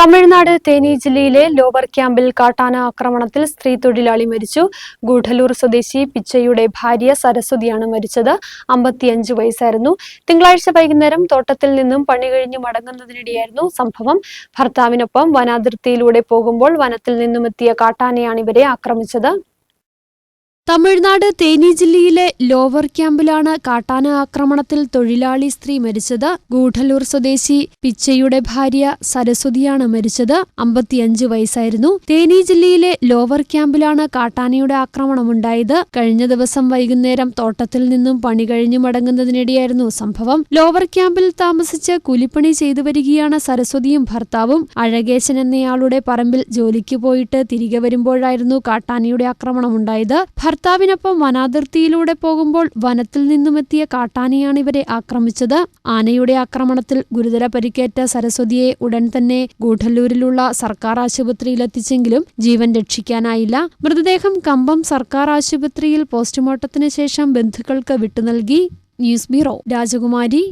തമിഴ്നാട് തേനി ജില്ലയിലെ ലോവർ ക്യാമ്പിൽ കാട്ടാന ആക്രമണത്തിൽ സ്ത്രീ തൊഴിലാളി മരിച്ചു. ഗൂഢലൂർ സ്വദേശി പിച്ചയുടെ ഭാര്യ സരസ്വതിയാണ് മരിച്ചത്. അമ്പത്തിയഞ്ച് വയസ്സായിരുന്നു. തിങ്കളാഴ്ച വൈകുന്നേരം തോട്ടത്തിൽ നിന്നും പണി കഴിഞ്ഞ് മടങ്ങുന്നതിനിടെയായിരുന്നു സംഭവം. ഭർത്താവിനൊപ്പം വനാതിർത്തിയിലൂടെ പോകുമ്പോൾ വനത്തിൽ നിന്നുമെത്തിയ കാട്ടാനയാണ് ഇവരെ ആക്രമിച്ചത്. തമിഴ്നാട് തേനി ജില്ലയിലെ ലോവർ ക്യാമ്പിലാണ് കാട്ടാന ആക്രമണത്തിൽ തൊഴിലാളി സ്ത്രീ മരിച്ചത്. ഗൂഢലൂർ സ്വദേശി പിച്ചയുടെ ഭാര്യ സരസ്വതിയാണ് മരിച്ചത്. അമ്പത്തിയഞ്ച് വയസ്സായിരുന്നു. തേനി ജില്ലയിലെ ലോവർ ക്യാമ്പിലാണ് കാട്ടാനയുടെ ആക്രമണമുണ്ടായത്. കഴിഞ്ഞ ദിവസം വൈകുന്നേരം തോട്ടത്തിൽ നിന്നും പണി കഴിഞ്ഞു മടങ്ങുന്നതിനിടെയായിരുന്നു സംഭവം. ലോവർ ക്യാമ്പിൽ താമസിച്ച് കൂലിപ്പണി ചെയ്തു വരികയാണ് സരസ്വതിയും ഭർത്താവും. അഴകേശൻ എന്നയാളുടെ പറമ്പിൽ ജോലിക്ക് പോയിട്ട് തിരികെ വരുമ്പോഴായിരുന്നു കാട്ടാനയുടെ ആക്രമണമുണ്ടായത്. ഭർത്താവിനൊപ്പം വനാതിർത്തിയിലൂടെ പോകുമ്പോൾ വനത്തിൽ നിന്നുമെത്തിയ കാട്ടാനയാണ് ഇവരെ ആക്രമിച്ചത്. ആനയുടെ ആക്രമണത്തിൽ ഗുരുതര പരിക്കേറ്റ സരസ്വതിയെ ഉടൻ തന്നെ ഗൂഢല്ലൂരിലുള്ള സർക്കാർ ആശുപത്രിയിലെത്തിച്ചെങ്കിലും ജീവൻ രക്ഷിക്കാനായില്ല. മൃതദേഹം കമ്പം സർക്കാർ ആശുപത്രിയിൽ പോസ്റ്റ്മോർട്ടത്തിന് ശേഷം ബന്ധുക്കൾക്ക് വിട്ടുനൽകി. ന്യൂസ് ബ്യൂറോ രാജകുമാരി.